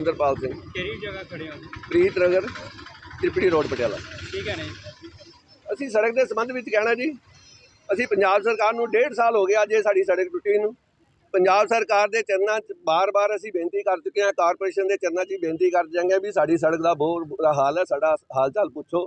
ਇੰਦਰਪਾਲ ਸਿੰਘ। ਕਿਹੜੀ ਜਗ੍ਹਾ ਖੜੇ ਹੋ? ਪ੍ਰੀਤ ਨਗਰ ਤ੍ਰਿਪੜੀ ਰੋਡ ਪਟਿਆਲਾ। ਕੀ ਕਹਿਣਾ ਜੀ। ਅਸੀਂ ਸੜਕ ਦੇ ਸੰਬੰਧ ਵਿੱਚ ਕਹਿਣਾ ਜੀ ਅਸੀਂ ਪੰਜਾਬ ਸਰਕਾਰ ਨੂੰ ਡੇਢ ਸਾਲ ਹੋ ਗਿਆ ਜੇ ਸਾਡੀ ਸੜਕ ਟੁੱਟੀ ਨੂੰ। ਪੰਜਾਬ ਸਰਕਾਰ ਦੇ ਚਰਨਾਂ 'ਚ ਬਾਰ-ਬਾਰ ਅਸੀਂ ਬੇਨਤੀ ਕਰ ਚੁੱਕੇ ਹਾਂ ਕਾਰਪੋਰੇਸ਼ਨ ਦੇ ਚਰਨਾਂ 'ਚ ਬੇਨਤੀ ਕਰ ਜਾਂਗੇ ਵੀ ਸਾਡੀ ਸੜਕ ਦਾ ਬਹੁਤ ਬੁਰਾ ਹਾਲ ਹੈ ਸਾਡਾ ਹਾਲ ਚਾਲ ਪੁੱਛੋ।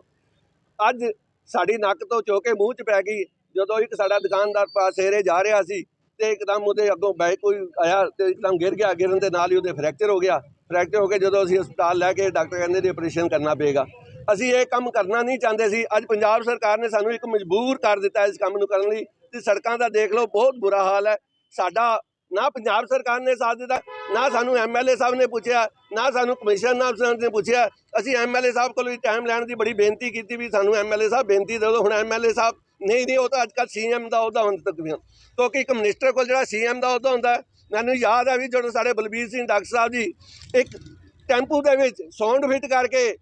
ਅੱਜ ਸਾਡੀ ਨੱਕ ਤੋਂ ਚੋ ਕੇ ਮੂੰਹ 'ਚ ਪੈ ਗਈ ਜਦੋਂ ਇੱਕ ਸਾਡਾ ਦੁਕਾਨਦਾਰ ਪਾਸੇਰੇ ਜਾ ਰਿਹਾ ਸੀ ਤੇ ਇੱਕਦਮ ਉਹਦੇ ਅੱਗੋਂ ਬਾਈਕ ਕੋਈ ਆਇਆ ਤੇ ਇੱਕਦਮ ਗਿਰ ਗਿਆ ਗਿਰਨ ਦੇ ਨਾਲ ਹੀ ਉਹਦੇ ਫ੍ਰੈਕਚਰ ਹੋ ਗਿਆ। ਡਾਇਰੈਕਟ ਹੋ ਕੇ ਜਦੋਂ ਅਸੀਂ ਹਸਪਤਾਲ ਲੈ ਕੇ ਡਾਕਟਰ ਕਹਿੰਦੇ ਨੇ ਆਪਰੇਸ਼ਨ ਕਰਨਾ ਪਏਗਾ। ਅਸੀਂ ਇਹ ਕੰਮ ਕਰਨਾ ਨਹੀਂ ਚਾਹੁੰਦੇ ਸੀ। ਅੱਜ ਪੰਜਾਬ ਸਰਕਾਰ ਨੇ ਸਾਨੂੰ ਇੱਕ ਮਜਬੂਰ ਕਰ ਦਿੱਤਾ ਇਸ ਕੰਮ ਨੂੰ ਕਰਨ ਲਈ ਤੇ ਸੜਕਾਂ ਦਾ ਦੇਖ ਲਓ, ਬਹੁਤ ਬੁਰਾ ਹਾਲ ਹੈ। ਸਾਡਾ ਨਾ ਪੰਜਾਬ ਸਰਕਾਰ ਨੇ ਸਾਥ ਦਿੱਤਾ, ਨਾ ਸਾਨੂੰ ਐਮਐਲਏ ਸਾਹਿਬ ਨੇ ਪੁੱਛਿਆ, ਨਾ ਸਾਨੂੰ ਕਮਿਸ਼ਨ ਸਾਹਿਬ ਨੇ ਪੁੱਛਿਆ। ਅਸੀਂ ਐਮਐਲਏ ਸਾਹਿਬ ਕੋਲ ਵੀ ਟਾਈਮ ਲੈਣ ਦੀ ਬੜੀ ਬੇਨਤੀ ਕੀਤੀ ਵੀ ਸਾਨੂੰ ਐਮਐਲਏ ਸਾਹਿਬ ਬੇਨਤੀ ਦੇ ਦਿਓ। ਹੁਣ ਐਮਐਲਏ ਸਾਹਿਬ ਨਹੀਂ ਨਹੀਂ ਉਹ ਤਾਂ ਅੱਜ ਕੱਲ੍ਹ ਸੀਐਮ ਦਾ ਉਹਦਾ ਹੁੰਦਾ ਤੱਕ ਵੀ ਕਿਉਂਕਿ ਇੱਕ ਮਿਨਿਸਟਰ ਕੋਲ ਜਿਹੜਾ ਸੀਐਮ ਦਾ ਉਹਦਾ ਹੁੰਦਾ ਮੈਨੂੰ ਯਾਦ ਹੈ ਵੀ ਜਦੋਂ ਸਾਡੇ ਬਲਬੀਰ ਸਿੰਘ ਡਾਕਟਰ ਸਾਹਿਬ ਜੀ ਇੱਕ ਟੈਂਪੂ ਦੇ ਵਿੱਚ ਸਾਊਂਡ ਫਿੱਟ ਕਰਕੇ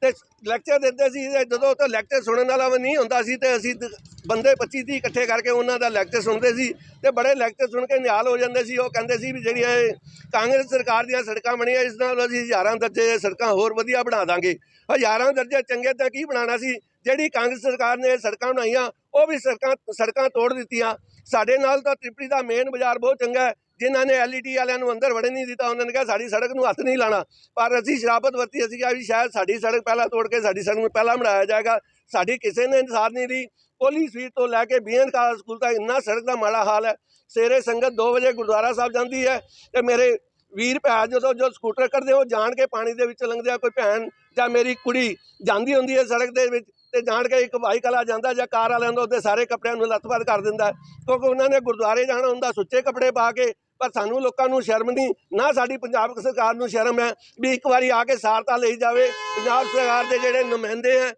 ਤੇ ਲੈਕਚਰ ਦਿੰਦੇ ਸੀ ਤੇ ਜਦੋਂ ਉਹ ਲੈਕਚਰ ਸੁਣਨ ਵਾਲਾ ਵੀ ਨਹੀਂ ਹੁੰਦਾ ਸੀ ਤੇ ਅਸੀਂ ਦ- ਬੰਦੇ 25 30 ਇਕੱਠੇ ਕਰਕੇ ਉਹਨਾਂ ਦਾ ਲੈਕਚਰ ਸੁਣਦੇ ਸੀ ਤੇ ਬੜੇ ਲੈਕਚਰ ਸੁਣ ਕੇ ਨਿਹਾਲ ਹੋ ਜਾਂਦੇ ਸੀ। ਉਹ ਕਹਿੰਦੇ ਸੀ ਵੀ ਜਿਹੜੀਆਂ ਇਹ ਕਾਂਗਰਸ ਸਰਕਾਰ ਦੀਆਂ ਸੜਕਾਂ ਬਣੀਆਂ, ਇਸ ਨਾਲ ਅਸੀਂ ਹਜ਼ਾਰਾਂ ਦਰਜੇ ਸੜਕਾਂ ਹੋਰ ਵਧੀਆ ਬਣਾ ਦਾਂਗੇ। ਹਜ਼ਾਰਾਂ ਦਰਜੇ ਚੰਗੇ ਤਾਂ ਕੀ ਬਣਾਉਣਾ ਸੀ? ਜਿਹੜੀ ਕਾਂਗਰਸ ਸਰਕਾਰ ਨੇ ਇਹ ਸੜਕਾਂ ਬਣਾਈਆਂ, ਉਹ ਵੀ ਸੜਕਾਂ ਸੜਕਾਂ ਤੋੜ ਦਿੱਤੀਆਂ। ਸਾਡੇ ਨਾਲ ਤਾਂ ਤ੍ਰਿਪੜੀ ਦਾ ਮੇਨ ਬਾਜ਼ਾਰ ਬਹੁਤ ਚੰਗਾ ਹੈ। ਜਿਨ੍ਹਾਂ ਨੇ ਐਲਈਡੀ ਵਾਲਿਆਂ ਨੂੰ ਅੰਦਰ ਵੜਨ ਨਹੀਂ ਦਿੱਤਾ, ਉਹਨਾਂ ਨੇ ਕਿਹਾ ਸਾਡੀ ਸੜਕ ਨੂੰ ਹੱਥ ਨਹੀਂ ਲਾਣਾ। ਪਰ ਅਸੀਂ ਸ਼ਰਾਬਤ ਵਰਤੀ, ਅਸੀਂ ਕਿਹਾ ਵੀ ਸ਼ਾਇਦ ਸਾਡੀ ਸੜਕ ਪਹਿਲਾਂ ਤੋੜ ਕੇ, ਸਾਡੀ ਸੜਕ ਨੂੰ ਪਹਿਲਾਂ ਬਣਾਇਆ ਜਾਏਗਾ। ਸਾਡੀ ਕਿਸੇ ਨੇ ਇਨਸਾਨ ਨਹੀਂ ਦੀ ਪੋਲੀ ਸਵੀਟ ਤੋਂ ਲੈ ਕੇ ਬੀਐਨ ਕਾਲ ਸਕੂਲ ਤੱਕ ਇੰਨਾ ਸੜਕ ਦਾ ਮਾੜਾ ਹਾਲ ਹੈ। ਸਵੇਰੇ ਸੰਗਤ 2 ਵਜੇ ਗੁਰਦੁਆਰਾ ਸਾਹਿਬ ਜਾਂਦੀ ਹੈ ਤੇ ਮੇਰੇ ਵੀਰ ਭੈਣ ਜਦੋਂ, ਜੋ ਸਕੂਟਰ ਕਰਦੇ ਉਹ ਜਾਣ ਕੇ ਪਾਣੀ ਦੇ ਵਿੱਚ ਲੰਘਦੇ ਆ। ਕੋਈ ਭੈਣ ਜਾਂ ਮੇਰੀ ਕੁੜੀ ਜਾਂਦੀ ਹੁੰਦੀ ਹੈ ਸੜਕ ਦੇ ਵਿੱਚ ਤੇ ਜਾਣ ਕੇ ਇੱਕ ਬਾਈਕ ਵਾਲਾ ਜਾਂਦਾ ਜਾਂ ਕਾਰ ਵਾਲਿਆਂ ਦਾ ਉਹਦੇ ਸਾਰੇ ਕੱਪੜਿਆਂ ਨੂੰ ਲੱਤਪੱਤ ਕਰ ਦਿੰਦਾ ਕਿਉਂਕਿ ਉਹਨਾਂ ਨੇ ਗੁਰਦੁਆਰੇ ਜਾਣਾ ਹੁੰਦਾ, ਸੁੱਚੇ ਕੱਪੜੇ ਪਾ ਕੇ ਪਰ ਸਾਨੂੰ ਲੋਕਾਂ ਨੂੰ ਸ਼ਰਮ ਨਹੀਂ ਨਾ ਸਾਡੀ ਪੰਜਾਬ ਸਰਕਾਰ ਨੂੰ ਸ਼ਰਮ ਹੈ ਵੀ ਇੱਕ ਵਾਰੀ ਆ ਕੇ ਸਾਰਤਾ ਲਈ ਜਾਵੇ। ਪੰਜਾਬ ਸਰਕਾਰ ਦੇ ਜਿਹੜੇ ਨੁਮਾਇੰਦੇ ਆ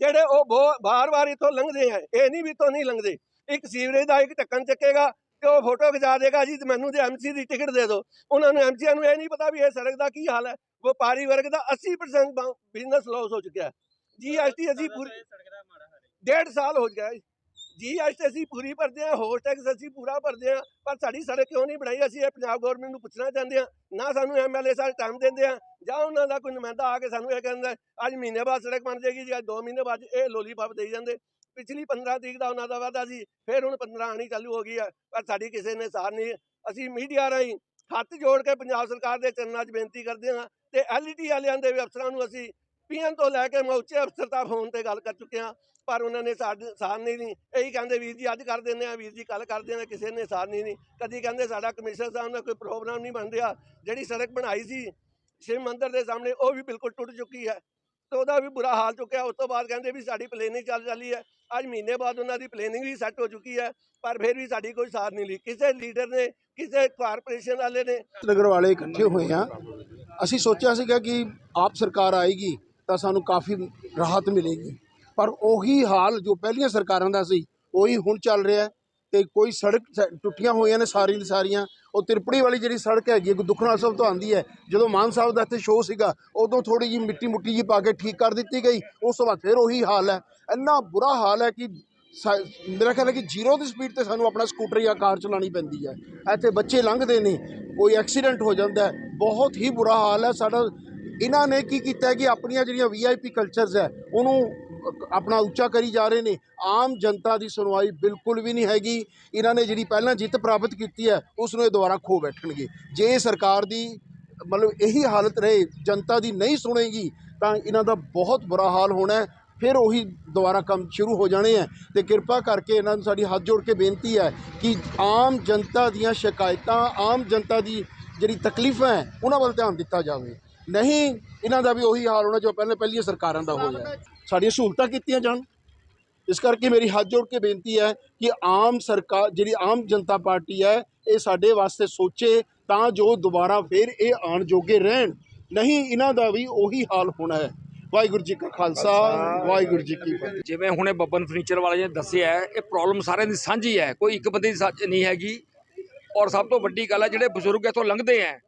ਜਿਹੜੇ ਉਹ ਬਹੁਤ ਬਾਰ-ਬਾਰ ਇੱਥੋਂ ਲੰਘਦੇ ਆ ਇਹ ਨਹੀਂ ਵੀ ਇੱਥੋਂ ਨਹੀਂ ਲੰਘਦੇ। ਇੱਕ ਸੀਵਰੇਜ ਦਾ ਇੱਕ ਢੱਕਣ ਚੱਕੇਗਾ ਤੇ ਉਹ ਫੋਟੋ ਖਿਚਾ ਦੇਗਾ ਜੀ ਤੇ ਮੈਨੂੰ ਤੇ ਐਮਸੀ ਦੀ ਟਿਕਟ ਦੇ ਦਿਓ। ਉਹਨਾਂ ਨੂੰ ਐਮਸੀਆਂ ਨੂੰ ਇਹ ਨਹੀਂ ਪਤਾ ਵੀ ਇਹ ਸੜਕ ਦਾ ਕੀ ਹਾਲ ਹੈ। ਵਪਾਰੀ ਵਰਗ ਦਾ 80% ਬਿਜ਼ਨਸ ਲਾਸ ਹੋ ਚੁੱਕਿਆ ਹੈ। ਜੀਐਸਟੀ ਅਸੀਂ ਪੂਰੀ ਇਹ ਸੜਕ ਦਾ ਮਾੜਾ ਹਾਲ ਹੈ। ਡੇਢ ਸਾਲ ਹੋ ਗਿਆ ਜੀਐਸਟੀ ਅਸੀਂ ਪੂਰੀ ਭਰਦੇ ਹਾਂ, ਹੋਰ ਟੈਕਸ ਅਸੀਂ ਪੂਰਾ ਭਰਦੇ ਹਾਂ, ਪਰ ਸਾਡੀ ਸੜਕ ਕਿਉਂ ਨਹੀਂ ਬਣਾਈ? ਅਸੀਂ ਇਹ ਪੰਜਾਬ ਗਵਰਨਮੈਂਟ ਨੂੰ ਪੁੱਛਣਾ ਚਾਹੁੰਦੇ ਹਾਂ। ਨਾ ਸਾਨੂੰ ਐਮਐਲਏ ਸਾਹਿਬ ਟਾਈਮ ਦਿੰਦੇ ਆ, ਜਾਂ ਉਹਨਾਂ ਦਾ ਕੋਈ ਨੁਮਾਇੰਦਾ ਆ ਕੇ ਸਾਨੂੰ ਇਹ ਕਹਿੰਦਾ, ਅੱਜ ਮਹੀਨੇ ਬਾਅਦ ਸੜਕ ਬਣ ਜਾਏਗੀ ਜੀ, ਅੱਜ 2 ਮਹੀਨੇ ਬਾਅਦ ਇਹ ਲੋਲੀਪਾਪ ਦੇਈ ਜਾਂਦੇ। ਪਿਛਲੀ 15 ਤਰੀਕ ਦਾ ਉਹਨਾਂ ਦਾ ਵਾਅਦਾ ਸੀ, ਫਿਰ ਹੁਣ 15 ਆਣੀ ਚਾਲੂ ਹੋ ਗਈ ਹੈ ਪਰ ਸਾਡੀ ਕਿਸੇ ਨੇ ਸਾਰ ਨਹੀਂ ਅਸੀਂ ਮੀਡੀਆ ਰਾਹੀਂ ਹੱਥ ਜੋੜ ਕੇ ਪੰਜਾਬ ਸਰਕਾਰ ਦੇ ਚਰਨਾਂ 'ਚ ਬੇਨਤੀ ਕਰਦੇ ਹਾਂ ਤੇ ਐਲਈਡੀ ਵਾਲਿਆਂ ਦੇ ਵੀ ਅਫਸਰਾਂ ਨੂੰ ਅਸੀਂ ਪੀਐਨ ਤੋਂ ਲੈ ਕੇ ਮੈਂ ਉੱਚੇ ਅਫਸਰ ਤੱਕ ਫੋਨ ਤੇ ਗੱਲ ਕਰ ਚੁੱਕਿਆ, ਪਰ ਉਹਨਾਂ ਨੇ ਸਾਡੇ ਸਾਰ ਨਹੀਂ। ਨਹੀਂ ਇਹੀ ਕਹਿੰਦੇ, ਵੀਰ ਜੀ, ਅੱਜ ਕਰ ਦਿੰਦੇ ਆ ਵੀਰ ਜੀ ਕੱਲ ਕਰ ਦਿੰਦੇ ਕਿਸੇ ਨੇ ਸਾਰ ਨਹੀਂ। ਨਹੀਂ ਕਦੀ ਕਹਿੰਦੇ, ਸਾਡਾ ਕਮਿਸ਼ਨਰ ਸਾਹਿਬ ਨਾਲ ਕੋਈ ਪ੍ਰੋਗਰਾਮ ਨਹੀਂ ਬਣ ਰਿਹਾ। ਜਿਹੜੀ ਸੜਕ ਬਣਾਈ ਸੀ, ਸ਼ਿਵ ਮੰਦਰ ਦੇ ਸਾਹਮਣੇ, ਉਹ ਵੀ ਬਿਲਕੁਲ ਟੁੱਟ ਚੁੱਕੀ ਹੈ। ਤੇ ਉਹਦਾ ਵੀ ਬੁਰਾ ਹਾਲ ਚੁੱਕਿਆ। ਉਸ ਤੋਂ ਬਾਅਦ ਕਹਿੰਦੇ ਵੀ, ਸਾਡੀ ਪਲੇਨਿੰਗ ਚੱਲ ਚੱਲੀ ਹੈ। ਅੱਜ ਮਹੀਨੇ ਬਾਅਦ ਉਹਨਾਂ ਦੀ ਪਲੇਨਿੰਗ ਵੀ ਸੈੱਟ ਹੋ ਚੁੱਕੀ ਹੈ, ਪਰ ਫਿਰ ਵੀ ਸਾਡੀ ਕੋਈ ਸਾਰ ਨਹੀਂ ਲਈ। ਕਿਸੇ ਲੀਡਰ ਨੇ, ਕਿਸੇ ਕਾਰਪੋਰੇਸ਼ਨ ਵਾਲੇ ਨੇ ਨਗਰ ਵਾਲੇ ਇਕੱਠੇ ਹੋਏ ਆ। ਅਸੀਂ ਸੋਚਿਆ ਸੀਗਾ ਕਿ ਆਪ ਸਰਕਾਰ ਆਏਗੀ। ਤਾਂ ਸਾਨੂੰ ਕਾਫੀ ਰਾਹਤ ਮਿਲੇਗੀ। ਪਰ ਉਹੀ ਹਾਲ ਜੋ ਪਹਿਲੀਆਂ ਸਰਕਾਰਾਂ ਦਾ ਸੀ ਉਹੀ ਹੁਣ ਚੱਲ ਰਿਹਾ ਹੈ ਤੇ ਕੋਈ ਸੜਕ ਸ- ਟੁੱਟੀਆਂ ਹੋਈਆਂ ਨੇ ਸਾਰੀ ਦੀ ਸਾਰੀਆਂ। ਉਹ ਤਿਰਪੜੀ ਵਾਲੀ ਜਿਹੜੀ ਸੜਕ ਹੈਗੀ ਹੈ, ਦੁਖਣਾ ਸਾਹਿਬ ਤੋਂ ਆਂਦੀ ਹੈ। ਜਦੋਂ ਮਾਨ ਸਾਹਿਬ ਦਾ ਇੱਥੇ ਸ਼ੋਅ ਸੀਗਾ ਉਦੋਂ ਥੋੜੀ ਜੀ ਮਿੱਟੀ ਮੁੱਟੀ ਜੀ ਪਾ ਕੇ ਠੀਕ ਕਰ ਦਿੱਤੀ ਗਈ। ਉਸ ਤੋਂ ਬਾਅਦ ਫਿਰ ਉਹੀ ਹਾਲ ਹੈ। ਇੰਨਾ ਬੁਰਾ ਹਾਲ ਹੈ ਕਿ ਸਾ- ਮੇਰਾ ਖਿਆਲ ਹੈ ਕਿ ਜ਼ੀਰੋ ਦੀ ਸਪੀਡ ਤੇ ਸਾਨੂੰ ਆਪਣਾ ਸਕੂਟਰ ਜਾਂ ਕਾਰ ਚਲਾਉਣੀ ਪੈਂਦੀ ਹੈ। ਇੱਥੇ ਬੱਚੇ ਲੰਘਦੇ ਨੇ ਕੋਈ ਐਕਸੀਡੈਂਟ ਹੋ ਜਾਂਦਾ ਬਹੁਤ ਹੀ ਬੁਰਾ ਹਾਲ ਹੈ। ਸਾਡਾ ਇਹਨਾਂ ਨੇ ਕੀ ਕੀਤਾ ਕਿ ਆਪਣੀਆਂ ਜਿਹੜੀਆਂ ਵੀਆਈਪੀ ਕਲਚਰਸ ਹੈ, ਉਹਨੂੰ ਆਪਣਾ ਉੱਚਾ ਕਰੀ ਜਾ ਰਹੇ ਨੇ। ਆਮ ਜਨਤਾ ਦੀ ਸੁਣਵਾਈ ਬਿਲਕੁਲ ਵੀ ਨਹੀਂ ਹੈਗੀ। ਇਹਨਾਂ ਨੇ ਜਿਹੜੀ ਪਹਿਲਾਂ ਜਿੱਤ ਪ੍ਰਾਪਤ ਕੀਤੀ ਹੈ ਉਸ ਨੂੰ ਇਹ ਦੁਬਾਰਾ ਖੋ ਬੈਠਣਗੇ। ਜੇ ਸਰਕਾਰ ਦੀ ਮਤਲਬ ਇਹੀ ਹਾਲਤ ਰਹੇ, ਜਨਤਾ ਦੀ ਨਹੀਂ ਸੁਣੇਗੀ, ਤਾਂ ਇਹਨਾਂ ਦਾ ਬਹੁਤ ਬੁਰਾ ਹਾਲ ਹੋਣਾ ਫਿਰ ਉਹੀ ਦੁਬਾਰਾ ਕੰਮ ਸ਼ੁਰੂ ਹੋ ਜਾਣੇ ਹੈ ਤੇ ਕਿਰਪਾ ਕਰਕੇ ਇਹਨਾਂ ਨੂੰ ਸਾਡੀ ਹੱਥ ਜੋੜ ਕੇ ਬੇਨਤੀ ਹੈ ਕਿ ਆਮ ਜਨਤਾ ਦੀਆਂ ਸ਼ਿਕਾਇਤਾਂ, ਆਮ ਜਨਤਾ ਦੀ ਜਿਹੜੀ ਤਕਲੀਫਾਂ ਹੈ, ਉਹਨਾਂ ਵੱਲ ਧਿਆਨ ਦਿੱਤਾ ਜਾਵੇ। ਨਹੀਂ ਇਹਨਾਂ ਦਾ ਵੀ ਉਹੀ ਹਾਲ ਹੋਣਾ ਜੋ ਪਹਿਲੇ ਪਹਿਲੀਆਂ ਸਰਕਾਰਾਂ ਦਾ ਹੋਇਆ। ਸਾਡੀਆਂ ਸਹੂਲਤਾਂ ਕੀਤੀਆਂ ਜਾਣ। ਇਸ ਕਰਕੇ ਮੇਰੀ ਹੱਥ ਜੋੜ ਕੇ ਬੇਨਤੀ ਹੈ ਕਿ ਆਮ ਸਰਕਾਰ ਜਿਹੜੀ ਆਮ ਜਨਤਾ ਪਾਰਟੀ ਹੈ ਇਹ ਸਾਡੇ ਵਾਸਤੇ ਸੋਚੇ ਤਾਂ ਜੋ ਦੁਬਾਰਾ ਫਿਰ ਇਹ ਆਣ ਜੋਗੇ ਰਹਿਣ। ਨਹੀਂ ਇਹਨਾਂ ਦਾ ਵੀ ਉਹੀ ਹਾਲ ਹੋਣਾ ਹੈ। ਵਾਹਿਗੁਰੂ ਜੀ ਕਾ ਖਾਲਸਾ ਵਾਹਿਗੁਰੂ ਜੀ ਕੀ ਫਤਿਹ। ਜਿਵੇਂ ਹੁਣੇ ਬੱਬਨ ਫਰਨੀਚਰ ਵਾਲੇ ਨੇ ਦੱਸਿਆ ਹੈ ਇਹ ਪ੍ਰੋਬਲਮ ਸਾਰਿਆਂ ਦੀ ਸਾਂਝੀ ਹੈ। ਕੋਈ ਇੱਕ ਬੰਦੇ ਦੀ ਸੱਚ ਨਹੀਂ ਹੈਗੀ। ਔਰ ਸਭ ਤੋਂ ਵੱਡੀ ਗੱਲ ਹੈ ਜਿਹੜੇ ਬਜ਼ੁਰਗ ਇੱਥੋਂ ਲੰਘਦੇ ਹੈ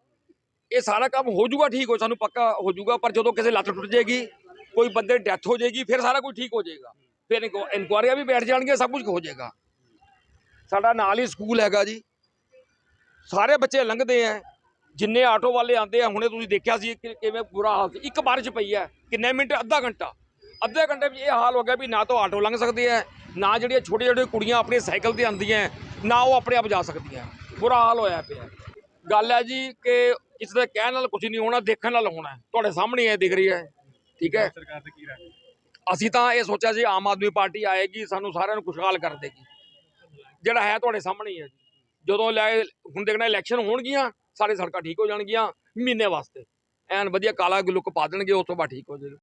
ਇਹ ਸਾਰਾ ਕੰਮ ਹੋ ਜਾਊਗਾ, ਠੀਕ ਹੋ, ਸਾਨੂੰ ਪੱਕਾ ਹੋ ਜਾਊਗਾ, ਪਰ ਜਦੋਂ ਕਿਸੇ ਲੱਤ ਟੁੱਟ ਜਾਏਗੀ, ਕੋਈ ਬੰਦੇ ਡੈਥ ਹੋ ਜਾਏਗੀ, ਫਿਰ ਸਾਰਾ ਕੁਝ ਠੀਕ ਹੋ ਜਾਏਗਾ। ਫਿਰ ਇਨਕੁ- ਇਨਕੁਆਰੀਆਂ ਵੀ ਬੈਠ ਜਾਣਗੀਆਂ, ਸਭ ਕੁਝ ਹੋ ਜਾਏਗਾ। ਸਾਡਾ ਨਾਲ ਹੀ ਸਕੂਲ ਹੈਗਾ ਜੀ। ਸਾਰੇ ਬੱਚੇ ਲੰਘਦੇ ਹੈ ਜਿੰਨੇ ਆਟੋ ਵਾਲੇ ਆਉਂਦੇ ਆ, ਹੁਣੇ ਤੁਸੀਂ ਦੇਖਿਆ ਸੀ ਕਿ ਕਿਵੇਂ ਬੁਰਾ ਹਾਲ ਸੀ। ਇੱਕ ਬਾਰਿਸ਼ ਪਈ ਹੈ ਕਿੰਨੇ ਮਿੰਟ, ਅੱਧਾ ਘੰਟਾ। ਅੱਧੇ ਘੰਟੇ ਵਿੱਚ ਇਹ ਹਾਲ ਹੋ ਗਿਆ ਵੀ ਨਾ ਤਾਂ ਆਟੋ ਲੰਘ ਸਕਦੇ ਆ ਨਾ ਜਿਹੜੀਆਂ ਛੋਟੀਆਂ ਛੋਟੀਆਂ ਕੁੜੀਆਂ ਆਪਣੇ ਸਾਈਕਲ ਤੇ ਆਉਂਦੀਆਂ ਨਾ ਉਹ ਆਪਣੇ ਆਪ ਜਾ ਸਕਦੀਆਂ ਬੁਰਾ ਹਾਲ ਹੋਇਆ ਪਿਆ। ਗੱਲ ਹੈ ਜੀ ਕਿ ਇਸ ਦੇ ਕਹਿਣ ਨਾਲ ਕੁਝ ਨਹੀਂ ਹੋਣਾ ਦੇਖਣ ਨਾਲ ਹੋਣਾ। ਤੁਹਾਡੇ ਸਾਹਮਣੇ ਇਹ ਦਿਖ ਰਹੀ ਹੈ ਠੀਕ ਹੈ? ਸਰਕਾਰ ਤੇ ਕੀ ਰਾਏ? ਅਸੀਂ ਤਾਂ ਇਹ ਸੋਚਿਆ ਸੀ ਆਮ ਆਦਮੀ ਪਾਰਟੀ ਆਏਗੀ ਸਾਨੂੰ ਸਾਰਿਆਂ ਨੂੰ ਖੁਸ਼ਹਾਲ ਕਰ ਦੇਗੀ। ਜਿਹੜਾ ਹੈ ਤੁਹਾਡੇ ਸਾਹਮਣੇ ਹੀ ਹੈ ਜਦੋਂ ਲੈ ਹੁਣ ਦੇਖਣਾ ਇਲੈਕਸ਼ਨ ਹੋਣਗੀਆਂ ਸਾਰੇ ਸੜਕਾਂ ਠੀਕ ਹੋ ਜਾਣਗੀਆਂ ਮਹੀਨੇ ਵਾਸਤੇ। ਐਨ ਵਧੀਆ ਕਾਲਾ ਲੁੱਕ ਪਾ ਦੇਣਗੇ ਉਸ ਤੋਂ ਬਾਅਦ ਠੀਕ ਹੋ ਜਾਏਗਾ।